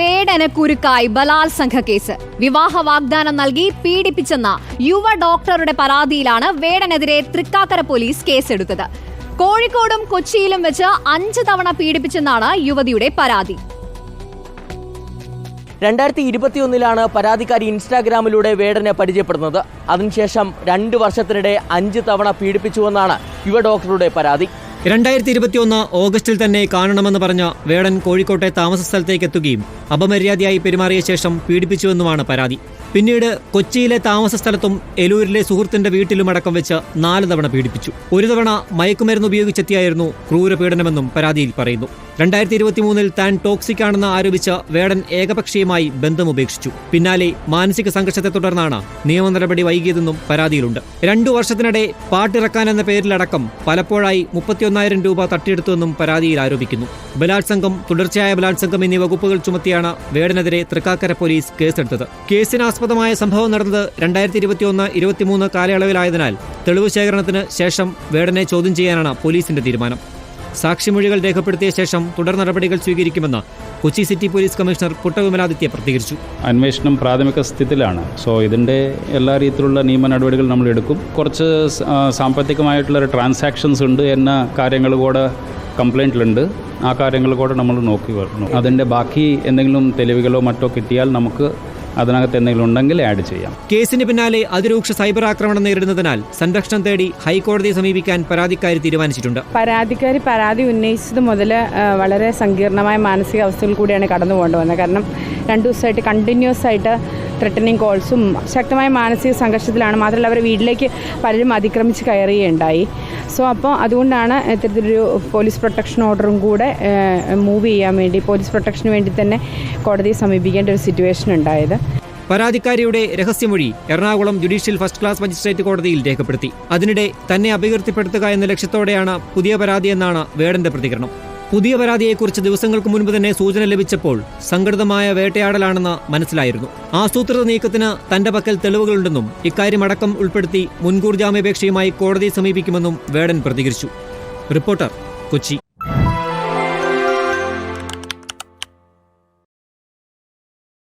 വേടന് കുരുക്കായി ബലാത്സംഗ കേസ്. വിവാഹ വാഗ്ദാനം നൽകി പീഡിപ്പിച്ചെന്ന യുവ ഡോക്ടറുടെ പരാതിയിലാണ് വേടനെതിരെ തൃക്കാക്കര പോലീസ് കേസെടുത്തത്. കോഴിക്കോടും കൊച്ചിയിലും വെച്ച് അഞ്ച് തവണ പീഡിപ്പിച്ചെന്നാണ് യുവതിയുടെ പരാതി. രണ്ടായിരത്തി ഇരുപത്തിയൊന്നിലാണ് പരാതിക്കാരി ഇൻസ്റ്റാഗ്രാമിലൂടെ വേടനെ പരിചയപ്പെടുന്നത്. അതിനുശേഷം രണ്ട് വർഷത്തിനിടെ അഞ്ച് തവണ പീഡിപ്പിച്ചുവെന്നാണ് യുവ ഡോക്ടറുടെ പരാതി. രണ്ടായിരത്തി ഇരുപത്തിയൊന്ന് ഓഗസ്റ്റിൽ തന്നെ കാണണമെന്ന് പറഞ്ഞ വേടൻ കോഴിക്കോട്ടെ താമസ സ്ഥലത്തേക്ക് എത്തുകയും അപമര്യാദയായി പെരുമാറിയ ശേഷം പീഡിപ്പിച്ചുവെന്നുമാണ് പരാതി. പിന്നീട് കൊച്ചിയിലെ താമസ സ്ഥലത്തും എലൂരിലെ സുഹൃത്തിന്റെ വീട്ടിലും അടക്കം വെച്ച് നാല് തവണ പീഡിപ്പിച്ചു. ഒരു തവണ മയക്കുമരുന്ന് ഉപയോഗിച്ചെത്തിയായിരുന്നു ക്രൂരപീഡനമെന്നും പരാതിയിൽ പറയുന്നു. രണ്ടായിരത്തി ഇരുപത്തിമൂന്നിൽ താൻ ടോക്സിക് ആണെന്ന് ആരോപിച്ച് വേടൻ ഏകപക്ഷീയമായി ബന്ധമുപേക്ഷിച്ചു. പിന്നാലെ മാനസിക സംഘർഷത്തെ തുടർന്നാണ് നിയമ നടപടി വൈകിയതെന്നും പരാതിയിലുണ്ട്. രണ്ടു വർഷത്തിനിടെ പാട്ടിറക്കാൻ എന്ന പേരിലടക്കം പലപ്പോഴായി മുപ്പത്തിയൊന്നായിരം രൂപ തട്ടിയെടുത്തുവെന്നും പരാതിയിൽ ആരോപിക്കുന്നു. ബലാത്സംഗം തുടർച്ചയായ ബലാത്സംഗം എന്നീ വകുപ്പുകൾ ചുമത്തിയാണ് വേടനെതിരെ തൃക്കാക്കര പോലീസ് കേസെടുത്തത്. കേസിനാസ്പദമായ സംഭവം നടന്നത് രണ്ടായിരത്തി ഇരുപത്തിയൊന്ന് ഇരുപത്തിമൂന്ന് കാലയളവിലായതിനാൽ തെളിവ് ശേഖരണത്തിന് ശേഷം വേടനെ ചോദ്യം ചെയ്യാനാണ് പോലീസിന്റെ തീരുമാനം. സാക്ഷിമൊഴികൾ രേഖപ്പെടുത്തിയ ശേഷം തുടർ നടപടികൾ സ്വീകരിക്കുമെന്ന് Kochi city police commissioner Putta Vimaladitya പ്രതികരിച്ചു. അന്വേഷണം പ്രാഥമിക സ്ഥിതിയിലാണ്. സോ ഇതിന്റെ എല്ലാ രീതിയിലുള്ള നിയമ നടപടികൾ നമ്മൾ എടുക്കും. കുറച്ച് സാമ്പത്തികമായിട്ടുള്ള ഒരു ട്രാൻസാക്ഷൻസ് ഉണ്ട് എന്ന കാര്യങ്ങൾ കൂടെ കംപ്ലൈന്റിലുണ്ട് ആ കാര്യങ്ങൾ കൂടെ നമ്മൾ നോക്കി വരുന്നു അതിന്റെ ബാക്കി എന്തെങ്കിലും തെളിവുകളോ മറ്റോ കിട്ടിയാൽ നമുക്ക് അതിനകത്ത് എന്തെങ്കിലും ഉണ്ടെങ്കിൽ ആഡ് ചെയ്യാം. കേസിന് പിന്നാലെ അതിരൂക്ഷ സൈബർ ആക്രമണം നേരിടുന്നതിനാൽ സംരക്ഷണം തേടി ഹൈക്കോടതിയെ സമീപിക്കാൻ പരാതിക്കാരി തീരുമാനിച്ചിട്ടുണ്ട്. പരാതിക്കാരി പരാതി ഉന്നയിച്ചത് മുതൽ വളരെ സങ്കീർണമായ മാനസികാവസ്ഥയിൽ കൂടിയാണ് കടന്നു പോകേണ്ടി വന്നത്. കാരണം രണ്ടു ദിവസമായിട്ട് കണ്ടിന്യൂസ് ആയിട്ട് ത്രെട്ടനിങ് കോൾസും ശക്തമായ മാനസിക സംഘർഷത്തിലാണ്. മാത്രമല്ല അവരെ വീട്ടിലേക്ക് പലരും അതിക്രമിച്ച് കയറുകയുണ്ടായി. സോ അപ്പോൾ അതുകൊണ്ടാണ് ഇത്തരത്തിലൊരു പോലീസ് പ്രൊട്ടക്ഷൻ ഓർഡറും കൂടെ മൂവ് ചെയ്യാൻ വേണ്ടി പോലീസ് പ്രൊട്ടക്ഷന് വേണ്ടി തന്നെ കോടതിയെ സമീപിക്കേണ്ട ഒരു സിറ്റുവേഷൻ ഉണ്ടായത്. പരാതിക്കാരിയുടെ രഹസ്യമൊഴി Ernakulam judicial first class magistrate കോടതിയിൽ രേഖപ്പെടുത്തി. അതിനിടെ തന്നെ അപകീർത്തിപ്പെടുത്തുക എന്ന ലക്ഷ്യത്തോടെയാണ് പുതിയ പരാതിയെന്നാണ് വേടന്റെ പ്രതികരണം. പുതിയ പരാതിയെക്കുറിച്ച് ദിവസങ്ങൾക്ക് മുൻപ് തന്നെ സൂചന ലഭിച്ചപ്പോൾ സംഘടിതമായ വേട്ടയാടലാണെന്ന് മനസ്സിലായിരുന്നു. ആസൂത്രിത നീക്കത്തിന് തന്റെ പക്കൽ തെളിവുകളുണ്ടെന്നും ഇക്കാര്യമടക്കം ഉൾപ്പെടുത്തി മുൻകൂർ ജാമ്യാപേക്ഷയുമായി കോടതിയെ സമീപിക്കുമെന്നും വേടൻ പ്രതികരിച്ചു. റിപ്പോർട്ടർ കൊച്ചി.